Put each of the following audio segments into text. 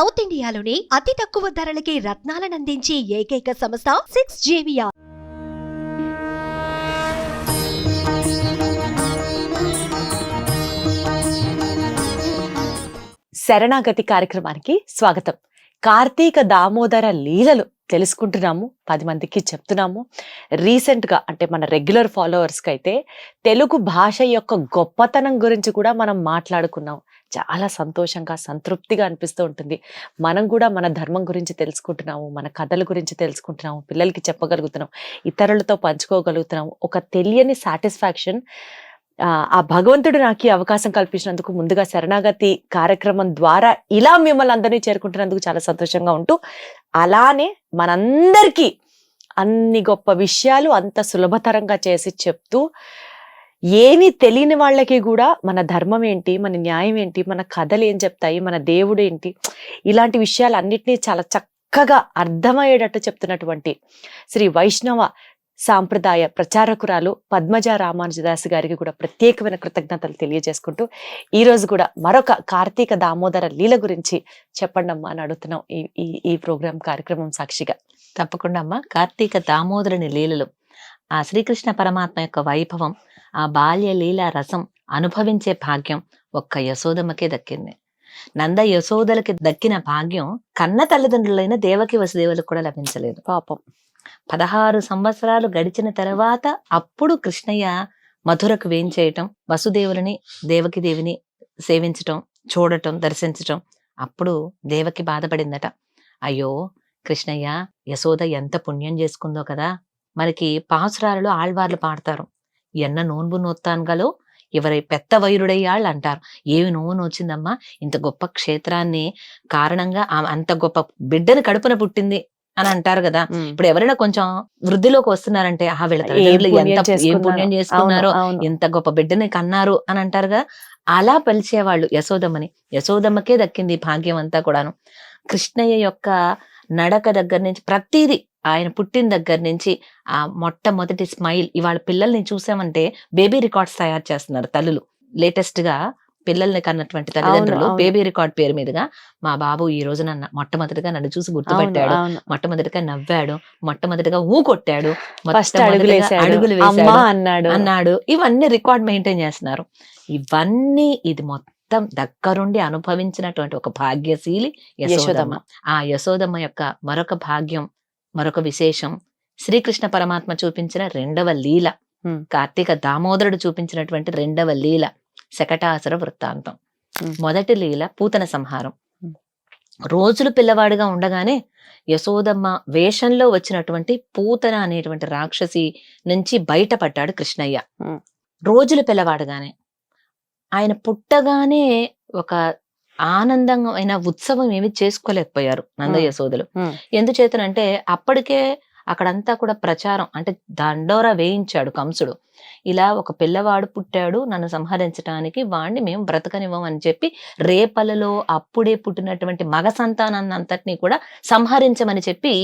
South ఇండియాలోని అతి తక్కువ ధరలకి రత్నాలనందించే ఏకైక సంస్థ సిక్స్ జేవియా శరణాగతి కార్యక్రమానికి స్వాగతం. కార్తీక దామోదర లీలలు తెలుసుకుంటున్నాము పది మందికి చెప్తున్నాము. రీసెంట్గా అంటే మన రెగ్యులర్ ఫాలోవర్స్కి అయితే తెలుగు భాష యొక్క గొప్పతనం గురించి కూడా మనం మాట్లాడుకున్నాం. చాలా సంతోషంగా సంతృప్తిగా అనిపిస్తూ ఉంటుంది. మనం కూడా మన ధర్మం గురించి తెలుసుకుంటున్నాము మన కథల గురించి తెలుసుకుంటున్నాము పిల్లలకి చెప్పగలుగుతున్నాం ఇతరులతో పంచుకోగలుగుతున్నాము. ఒక తెలియని సాటిస్ఫాక్షన్ ఆ భగవంతుడు నాకు ఈ అవకాశం కల్పించినందుకు ముందుగా శరణాగతి కార్యక్రమం ద్వారా ఇలా మిమ్మల్ని అందరినీ చేరుకుంటున్నందుకు చాలా సంతోషంగా ఉంటూ అలానే మనందరికీ అన్ని గొప్ప విషయాలు అంత సులభతరంగా చేసి చెప్తూ ఏమీ తెలియని వాళ్ళకి కూడా మన ధర్మం ఏంటి మన న్యాయం ఏంటి మన కథలు ఏం చెప్తాయి మన దేవుడు ఏంటి ఇలాంటి విషయాలన్నింటినీ చాలా చక్కగా అర్థమయ్యేటట్టు చెప్తున్నటువంటి శ్రీ వైష్ణవ సాంప్రదాయ ప్రచారకురాలు పద్మజ రామానుజదాస్ గారికి కూడా ప్రత్యేకమైన కృతజ్ఞతలు తెలియజేసుకుంటూ ఈ రోజు కూడా మరొక కార్తీక దామోదర లీల గురించి చెప్పండి అమ్మా అని అడుగుతున్నాం ఈ ఈ ఈ ప్రోగ్రాం కార్యక్రమం సాక్షిగా. తప్పకుండా అమ్మా. కార్తీక దామోదరుని లీలలు ఆ శ్రీకృష్ణ పరమాత్మ యొక్క వైభవం ఆ బాల్య లీల రసం అనుభవించే భాగ్యం ఒక్క యశోదమ్మకే దక్కింది. నంద యశోదలకి దక్కిన భాగ్యం కన్న తల్లిదండ్రులైన దేవకి వసుదేవులకు కూడా లభించలేదు. పాపం. పదహారు సంవత్సరాలు గడిచిన తర్వాత అప్పుడు కృష్ణయ్య మధురకు వేంచేయటం వసుదేవులని దేవకి దేవిని సేవించటం చూడటం దర్శించటం అప్పుడు దేవకి బాధపడిందట. అయ్యో కృష్ణయ్య యశోద ఎంత పుణ్యం చేసుకుందో కదా. మనకి పాసురాలలో ఆళ్వార్లు పాడతారు. ఎన్న నోన్బు నోత్తాన్గలో? ఎవరి పెద్ద వైరుడయ్యాళ్ళు అంటారు. ఏమి నోవు నోచిందమ్మా? ఇంత గొప్ప క్షేత్రాన్ని కారణంగా అంత గొప్ప బిడ్డని కడుపున పుట్టింది అని అంటారు కదా. ఇప్పుడు ఎవరైనా కొంచెం వృద్ధిలోకి వస్తున్నారంటే ఆ పుణ్యం ఎంత ఏం పుణ్యం చేసుకున్నారో. ఎంత గొప్ప బిడ్డని కన్నారు అని అంటారుగా అలా పలిచేవాళ్ళు యశోదమ్మని. యశోదమ్మకే దక్కింది భాగ్యం అంతా కూడాను. కృష్ణయ్య యొక్క నడక దగ్గర నుంచి ప్రతిదీ ఆయన పుట్టిన దగ్గర నుంచి ఆ మొట్టమొదటి స్మైల్ ఇవాళ పిల్లల్ని చూసామంటే బేబీ రికార్డ్స్ తయారు చేస్తున్నారు తల్లులు. లేటెస్ట్గా పిల్లల్ని కన్నటువంటి తల్లిదండ్రులు. బేబీ రికార్డ్ పేరు మీదుగా మా బాబు ఈ రోజు నన్ను మొట్టమొదటిగా నన్ను చూసి గుర్తుపట్టాడు. మొట్టమొదటిగా నవ్వాడు మొట్టమొదటిగా ఊ కొట్టాడు అడుగులు వేసాడు అన్నాడు. అన్నాడు. ఇవన్నీ రికార్డ్ మెయింటైన్ చేస్తున్నారు. ఇవన్నీ ఇది మొత్తం దగ్గరుండి అనుభవించినటువంటి ఒక భాగ్యశీలి యశోదమ్మ. ఆ యశోదమ్మ యొక్క మరొక భాగ్యం మరొక విశేషం శ్రీకృష్ణ పరమాత్మ చూపించిన రెండవ లీల. కార్తీక దామోదరుడు చూపించినటువంటి రెండవ లీల శకటాసుర వృత్తాంతం. మొదటి లీల పూతన సంహారం. రోజులు పిల్లవాడిగా ఉండగానే యశోదమ్మ వేషంలో వచ్చినటువంటి పూతన అనేటువంటి రాక్షసి నుంచి బయటపడ్డాడు కృష్ణయ్య. రోజులు పిల్లవాడుగానే ఆయన పుట్టగానే ఒక ఆనందమైన ఉత్సవం ఏమి చేసుకోలేకపోయారు నంద. యశోదలు Hmm. ఎందుచేతనంటే అప్పటికే అక్కడంతా కూడా ప్రచారం అంటే దండోరా వేయించాడు కంసుడు ఇలా ఒక పిల్లవాడు పుట్టాడు నన్ను సంహరించడానికి వాడిని మేము బ్రతకనివ్వం అని చెప్పి రేపలలో అప్పుడే పుట్టినటువంటి మగ సంతానాన్ని అంతటినీ కూడా సంహరించమని చెప్పి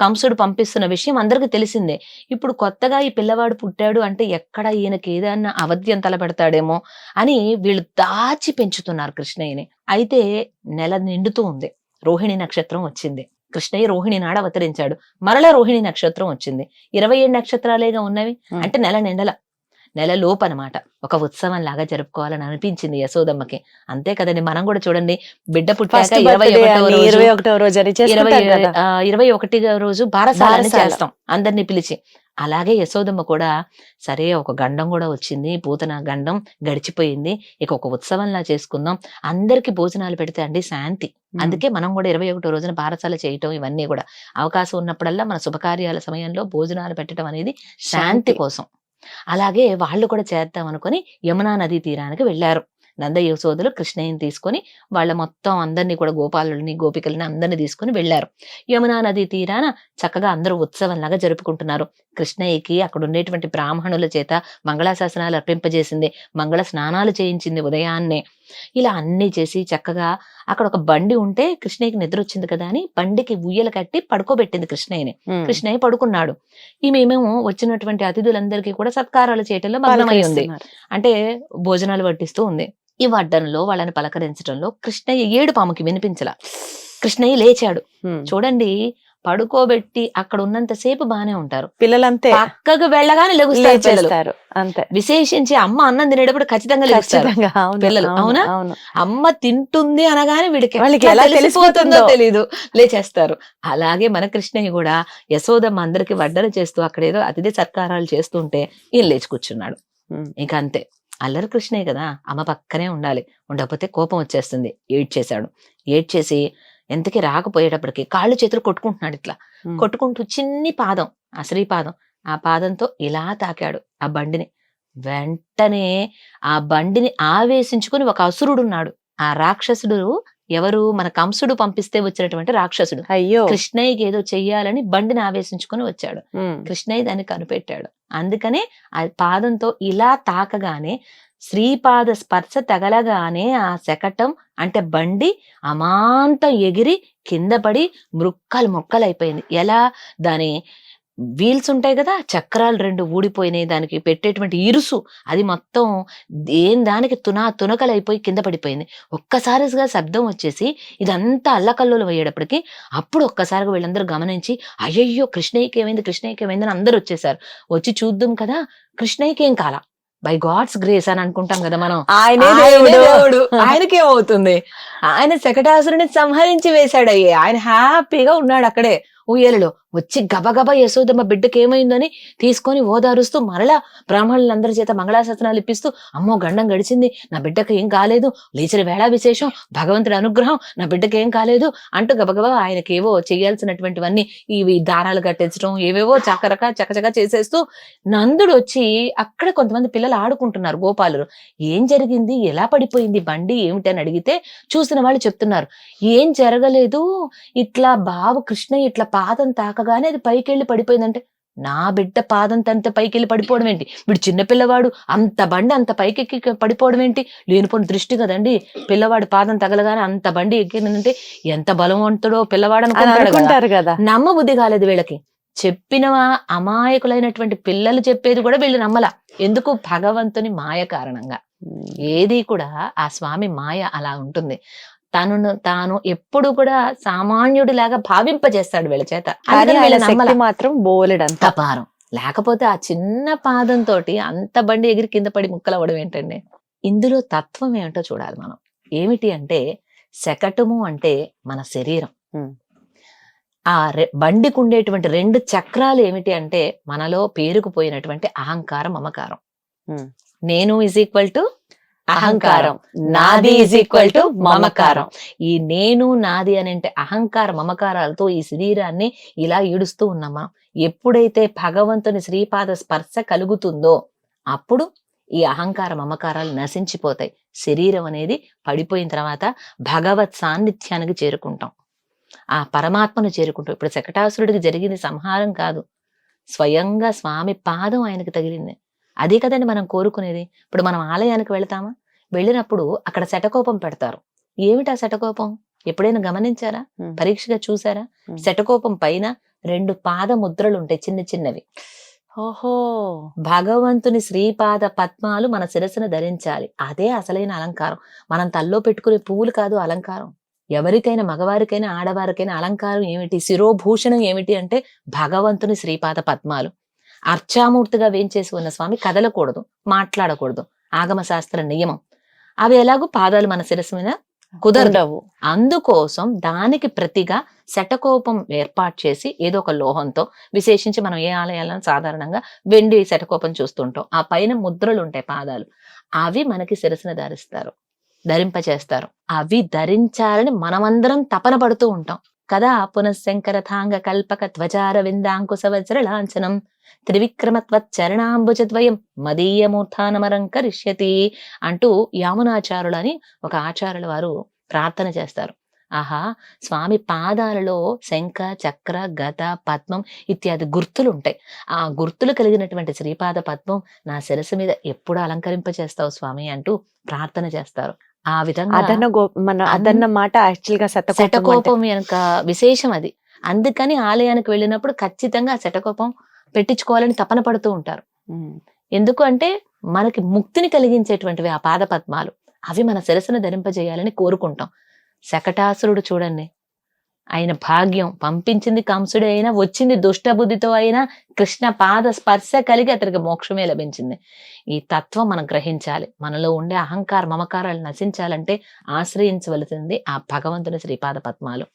కంసుడు పంపిస్తున్న విషయం అందరికీ తెలిసిందే. ఇప్పుడు కొత్తగా ఈ పిల్లవాడు పుట్టాడు అంటే ఎక్కడ ఈయనకి ఏదైనా అవధ్యం తలపెడతాడేమో అని వీళ్ళు దాచి పెంచుతున్నారు కృష్ణయ్యని. అయితే నెల నిండుతూ ఉంది. రోహిణి నక్షత్రం వచ్చింది. కృష్ణయ్య రోహిణి నాడు అవతరించాడు. మరలా రోహిణి నక్షత్రం వచ్చింది. ఇరవై ఏడు నక్షత్రాలేగా ఉన్నవి. అంటే నెల నిండల. నెల లోపు అనమాట ఒక ఉత్సవం లాగా జరుపుకోవాలని అనిపించింది యశోదమ్మకి. అంతే కదండి మనం కూడా చూడండి బిడ్డ పుట్టాక ఇరవై ఇరవై ఒకటో రోజు ఇరవై ఒకటి రోజు బారసాలని బారసాల. చేస్తాం అందరినీ పిలిచి. అలాగే యశోదమ్మ కూడా సరే ఒక గండం కూడా వచ్చింది పూతన గండం గడిచిపోయింది ఇక ఒక ఉత్సవంలా చేసుకుందాం. అందరికి భోజనాలు పెడితే అండి శాంతి. అందుకే మనం కూడా ఇరవై ఒకటో రోజున బారసాల చేయటం ఇవన్నీ కూడా. అవకాశం ఉన్నప్పుడల్లా మన శుభకార్యాల సమయంలో భోజనాలు పెట్టడం అనేది శాంతి. కోసం. అలాగే వాళ్ళు కూడా చేద్దాం అనుకుని యమునా నదీ తీరానికి వెళ్ళారు. నంద యశోదలు కృష్ణయ్యని తీసుకొని వాళ్ళ మొత్తం అందరినీ కూడా గోపాలుని గోపికల్ని అందరినీ తీసుకొని వెళ్ళారు. యమునా నది తీరాన చక్కగా అందరూ ఉత్సవంలాగా జరుపుకుంటున్నారు. కృష్ణయ్యకి అక్కడ ఉండేటువంటి బ్రాహ్మణుల చేత మంగళాశాసనాలు అర్పింపజేసింది. మంగళ స్నానాలు చేయించింది ఉదయాన్నే. ఇలా అన్ని చేసి చక్కగా అక్కడ ఒక బండి ఉంటే కృష్ణయ్యకి నిద్ర వచ్చింది కదా అని బండికి ఉయ్యలు కట్టి పడుకోబెట్టింది కృష్ణయ్యని. కృష్ణయ్య పడుకున్నాడు. ఈమెమేమో వచ్చినటువంటి అతిథులందరికీ కూడా సత్కారాలు చేయటంలో మగ్నమై ఉంది. అంటే భోజనాలు వడ్డిస్తూ ఉంది. ఈ వడ్డనలో వాళ్ళని పలకరించడంలో కృష్ణయ్య ఏడు పాముకి వినిపించల. కృష్ణయ్య లేచాడు. చూడండి పడుకోబెట్టి అక్కడ ఉన్నంత సేపు బానే ఉంటారు. పిల్లలంతే పక్కకు వెళ్ళగానే లెగుస్తారు అంతే. విశేషించి అమ్మ అన్నం తినేటప్పుడు ఖచ్చితంగా పిల్లలు, అవును, అమ్మ తింటుంది అనగానే వీడికి వాళ్ళకి ఎలా తెలిసిపోతుందో. తెలీదు. లేచేస్తారు. అలాగే మన కృష్ణయ్య కూడా యశోదమ్మ అందరికి వడ్డన చేస్తూ అక్కడ ఏదో అతిథి సత్కారాలు చేస్తుంటే ఈయన లేచి కూర్చున్నాడు. ఉమ్. అల్లరి కృష్ణయ్య కదా అమ్మ పక్కనే ఉండాలి. ఉండకపోతే కోపం వచ్చేస్తుంది. ఏడ్చేశాడు. ఏడ్చేసి ఎంతకి రాకపోయేటప్పటికి కాళ్ళు చేతులు కొట్టుకుంటున్నాడు ఇట్లా. కొట్టుకుంటూ చిన్ని పాదం ఆ శ్రీపాదం ఆ పాదంతో ఇలా తాకాడు ఆ బండిని. వెంటనే ఆ బండిని ఆవేశించుకుని ఒక అసురుడు ఉన్నాడు ఆ రాక్షసుడు ఎవరు మన కంసుడు పంపిస్తే వచ్చినటువంటి రాక్షసుడు. అయ్యో. కృష్ణయ్యకి ఏదో చెయ్యాలని బండిని ఆవేశించుకుని వచ్చాడు. కృష్ణయ్య దాన్ని కనిపెట్టాడు. అందుకనే ఆ పాదంతో ఇలా తాకగానే శ్రీపాద స్పర్శ తగలగానే ఆ శకటం అంటే బండి అమాంతం ఎగిరి కింద పడి మృక్కలు మొక్కలైపోయింది. ఎలా? దాని వీల్స్ ఉంటాయి కదా చక్రాలు రెండు ఊడిపోయినాయి దానికి పెట్టేటువంటి ఇరుసు అది మొత్తం ఏం దానికి తునా తునకలైపోయి కింద పడిపోయింది. ఒక్కసారిగా శబ్దం వచ్చేసి ఇదంతా అల్లకల్లోలు అయ్యేటప్పటికి అప్పుడు ఒక్కసారిగా వీళ్ళందరూ గమనించి అయ్యయ్యో కృష్ణయ్యకి ఏమైంది కృష్ణయ్యకి ఏమైంది అని అందరూ వచ్చేసారు. వచ్చి చూద్దాం కదా కృష్ణయ్యకి ఏం కాల? బై గాడ్స్ గ్రేస్ అని అనుకుంటాం కదా మనం. ఆయనే దేవుడు. దేవుడు. ఆయనకేమవుతుంది ఆయన శకటాసురుని సంహరించి వేశాడయ్యే. ఆయన హ్యాపీగా ఉన్నాడు అక్కడే. ఊయలలో వచ్చి గబగబా యశోదమ్మ బిడ్డకి ఏమైందని తీసుకొని ఓదారుస్తూ మరలా బ్రాహ్మణులందరి చేత మంగళాశాసనాలు ఇప్పిస్తూ అమ్మో గండం గడిచింది నా బిడ్డకి ఏం కాలేదు లేచిన వేళ విశేషం భగవంతుడి అనుగ్రహం నా బిడ్డకి ఏం కాలేదు అంటూ గబగబా ఆయనకేవో చేయాల్సినటువంటివన్నీ ఇవి దారాలు కట్టించడం ఏవేవో చకరక చకచక చేసేస్తూ నందుడు వచ్చి అక్కడ కొంతమంది పిల్లలు ఆడుకుంటున్నారు గోపాలు ఏం జరిగింది? ఎలా పడిపోయింది? బండి ఏమిటి అని అడిగితే చూసిన వాళ్ళు చెప్తున్నారు. ఏం జరగలేదు? ఇట్లా బావ కృష్ణ ఇట్లా పాదం తాకగానే అది పైకెళ్ళి పడిపోయిందంటే నా బిడ్డ పాదం తంత పైకెళ్ళి పడిపోవడం ఏంటి? వీడు చిన్న పిల్లవాడు అంత బండి అంత పైకెక్కి పడిపోవడం ఏంటి? లేనిపోని దృష్టి కదండి. పిల్లవాడు పాదం తగలగానే అంత బండి ఎక్కిందంటే ఎంత బలవంతుడో పిల్లవాడు అని అనుకుంటాడు కదా. అనుకుంటారు కదా. నమ్మ బుద్ధి కాలేదు వీళ్ళకి. చెప్పిన అమాయకులైనటువంటి పిల్లలు చెప్పేది కూడా వీళ్ళు నమ్మల. ఎందుకు? భగవంతుని మాయ కారణంగా. ఏది కూడా ఆ స్వామి మాయ అలా ఉంటుంది. తనను తాను ఎప్పుడు కూడా సామాన్యుడిలాగా భావింపజేస్తాడు వీళ్ళ చేత. మాత్రం బోలెడంత తపారం లేకపోతే ఆ చిన్న పాదంతో అంత బండి ఎగిరి కింద పడి ముక్కలు అవ్వడం ఏంటండి? ఇందులో తత్వం ఏమిటో చూడాలి మనం. ఏమిటి అంటే శకటము అంటే మన శరీరం. ఆ రె- బండికి ఉండేటువంటి రెండు చక్రాలు ఏమిటి అంటే మనలో పేరుకుపోయినటువంటి అహంకారం మమకారం. Hmm. నేను ఇజ్ ఈక్వల్ టు అహంకారం. నాది ఈజ్ ఈక్వల్ టు మమకారం. ఈ నేను నాది అని అంటే అహంకార మమకారాలతో ఈ శరీరాన్ని ఇలా ఈడుస్తూ ఉన్నాం మనం ఎప్పుడైతే భగవంతుని శ్రీపాద స్పర్శ కలుగుతుందో అప్పుడు ఈ అహంకార మమకారాలు నశించిపోతాయి. శరీరం అనేది పడిపోయిన తర్వాత భగవత్ సాన్నిధ్యానికి చేరుకుంటాం. ఆ పరమాత్మను చేరుకుంటాం. ఇప్పుడు శకటాసురుడికి జరిగింది సంహారం కాదు. స్వయంగా స్వామి పాదం ఆయనకు తగిలింది. అదే కదండి మనం కోరుకునేది? ఇప్పుడు మనం ఆలయానికి వెళ్తామా? వెళ్ళినప్పుడు అక్కడ శటకోపం పెడతారు. ఏమిటి ఆ శటకోపం? ఎప్పుడైనా గమనించారా. పరీక్షగా చూసారా. శటకోపం పైన రెండు పాద ముద్రలు ఉంటాయి చిన్న చిన్నవి. ఓహో! భగవంతుని శ్రీపాద పద్మాలు మన శిరస్సును ధరించాలి. అదే అసలైన అలంకారం. మనం తల్లో పెట్టుకునే పువ్వులు కాదు అలంకారం. ఎవరికైనా మగవారికైనా ఆడవారికైనా అలంకారం ఏమిటి? శిరోభూషణం ఏమిటి అంటే భగవంతుని శ్రీపాద పద్మాలు. అర్చామూర్తిగా వేంచేసి ఉన్న స్వామి కదలకూడదు మాట్లాడకూడదు. ఆగమ శాస్త్ర నియమం. అవి ఎలాగో పాదాలు మన శిరస్సు మీద కుదరదు. ఉండవు. అందుకోసం దానికి ప్రతిగా శటకోపం ఏర్పాటు చేసి ఏదో ఒక లోహంతో విశేషించి మనం ఏ ఆలయాలను సాధారణంగా వెండి శటకోపం చూస్తుంటాం. ఆ పైన ముద్రలు ఉంటాయి పాదాలు. అవి మనకి శిరస్సును ధరిస్తారు ధరింపచేస్తారు. అవి ధరించాలని మనమందరం తపన పడుతూ ఉంటాం. కదా పునఃశంకరథాంగ కల్పక ధ్వజార విందాంకుశ వజ్ర లాంఛనం త్రివిక్రమత్వచ్చరణాంబుజద్వయం మదీయమూర్ధానమరం కరిష్యతి అంటూ యామునాచారులు అని ఒక ఆచార్యుల వారు ప్రార్థన చేస్తారు. ఆహా స్వామి పాదాలలో శంఖ చక్ర గద పద్మం ఇత్యాది గుర్తులు ఉంటాయి ఆ గుర్తులు కలిగినటువంటి శ్రీపాద పద్మం నా శిరస్సు మీద ఎప్పుడు అలంకరింపచేస్తావు స్వామి అంటూ ప్రార్థన చేస్తారు. ఆ విధంగా అదన్న మన మాట యాక్చువల్గా శతకోపం అంటే. శటకోపం వెనక విశేషం అది. అందుకని ఆలయానికి వెళ్ళినప్పుడు ఖచ్చితంగా శటకోపం పెట్టించుకోవాలని తపన పడుతూ ఉంటారు. ఎందుకు అంటే మనకి ముక్తిని కలిగించేటువంటివి ఆ పాద పద్మాలు అవి మన శిరస్సును ధరింపజేయాలని కోరుకుంటాం. శకటాసురుడు చూడండి. ఆయన భాగ్యం. పంపించింది కంసుడే అయినా వచ్చింది దుష్ట బుద్ధితో అయినా కృష్ణ పాద స్పర్శ కలిగి అతనికి మోక్షమే లభించింది. ఈ తత్వం మనం గ్రహించాలి. మనలో ఉండే అహంకార మమకారాలు నశించాలంటే ఆశ్రయించవలసింది ఆ భగవంతుని శ్రీపాద పద్మాలు.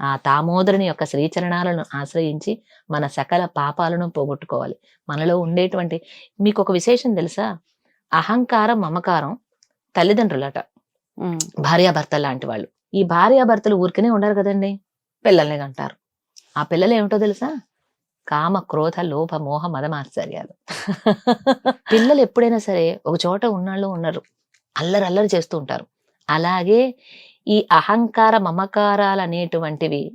ఆ దామోదరుని యొక్క శ్రీచరణాలను ఆశ్రయించి మన సకల పాపాలను పోగొట్టుకోవాలి. మనలో ఉండేటువంటి మీకు ఒక విశేషం తెలుసా? అహంకారం మమకారం తల్లిదండ్రులట. భార్యాభర్త లాంటి వాళ్ళు. ఈ భార్యాభర్తలు ఊరికనే ఉండరు కదండి? పిల్లల్ని కంటారు. ఆ పిల్లలు ఏమిటో తెలుసా? కామ క్రోధ లోభ మోహ మదమాశ్చర్యాలు పిల్లలు ఎప్పుడైనా సరే ఒక చోట ఉన్నాళ్ళు ఉన్నారు అల్లరి అల్లరి చేస్తూ ఉంటారు. అలాగే ఈ అహంకార మమకారాలు అనేటువంటివి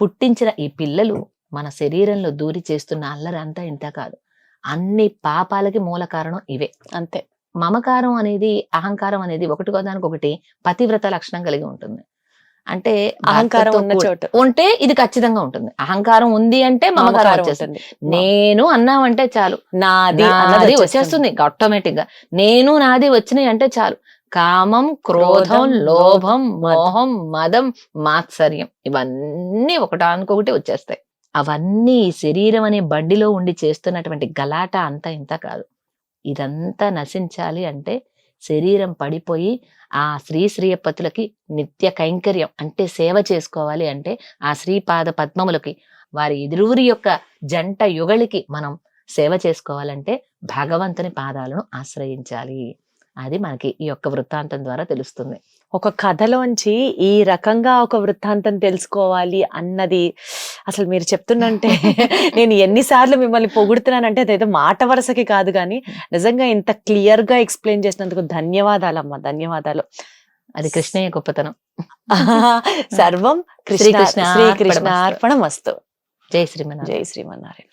పుట్టించిన ఈ పిల్లలు మన శరీరంలో దూరి చేస్తున్న అల్లరి అంతా ఇంత కాదు. అన్ని పాపాలకి మూల కారణం ఇవే. అంతే. మమకారం అనేది అహంకారం అనేది ఒకటి దానికి ఒకటి పతివ్రత లక్షణం కలిగి ఉంటుంది. అంటే అహంకారం ఉన్న చోటు. ఉంటే ఇది ఖచ్చితంగా ఉంటుంది. అహంకారం ఉంది అంటే మమకారం వచ్చేస్తుంది. నేను అన్నామంటే చాలు. నాది నాది వచ్చేస్తుంది. వచ్చేస్తుంది. ఆటోమేటిక్గా. నేను నాది వచ్చినాయి అంటే చాలు. కామం క్రోధం లోభం. మోహం మదం మాత్సర్యం. ఇవన్నీ ఒకటానికొకటి వచ్చేస్తాయి. అవన్నీ ఈ శరీరం అనే బండిలో ఉండి చేస్తున్నటువంటి గలాట అంతా ఇంత కాదు. ఇదంతా నశించాలి అంటే శరీరం పడిపోయి ఆ శ్రీ శ్రీయపతులకి నిత్య కైంకర్యం అంటే సేవ చేసుకోవాలి అంటే ఆ శ్రీపాద పద్మములకి వారి ఎదురువురి యొక్క జంట యుగళికి మనం సేవ చేసుకోవాలంటే భగవంతుని పాదాలను ఆశ్రయించాలి. అది మనకి ఈ యొక్క వృత్తాంతం ద్వారా తెలుస్తుంది. ఒక కథలోంచి ఈ రకంగా ఒక వృత్తాంతం తెలుసుకోవాలి అన్నది అసలు మీరు చెప్తున్నంటే నేను ఎన్నిసార్లు మిమ్మల్ని పొగుడుతున్నానంటే అదేదో మాట వరుసకి కాదు కానీ నిజంగా ఇంత క్లియర్గా ఎక్స్ప్లెయిన్ చేసినందుకు ధన్యవాదాలమ్మా ధన్యవాదాలు. అది కృష్ణయ్య గొప్పతనం. సర్వం కృష్ణ శ్రీకృష్ణ. అర్పణం వస్తు జై శ్రీమన్నారాయణ. జై శ్రీమన్నారాయణ.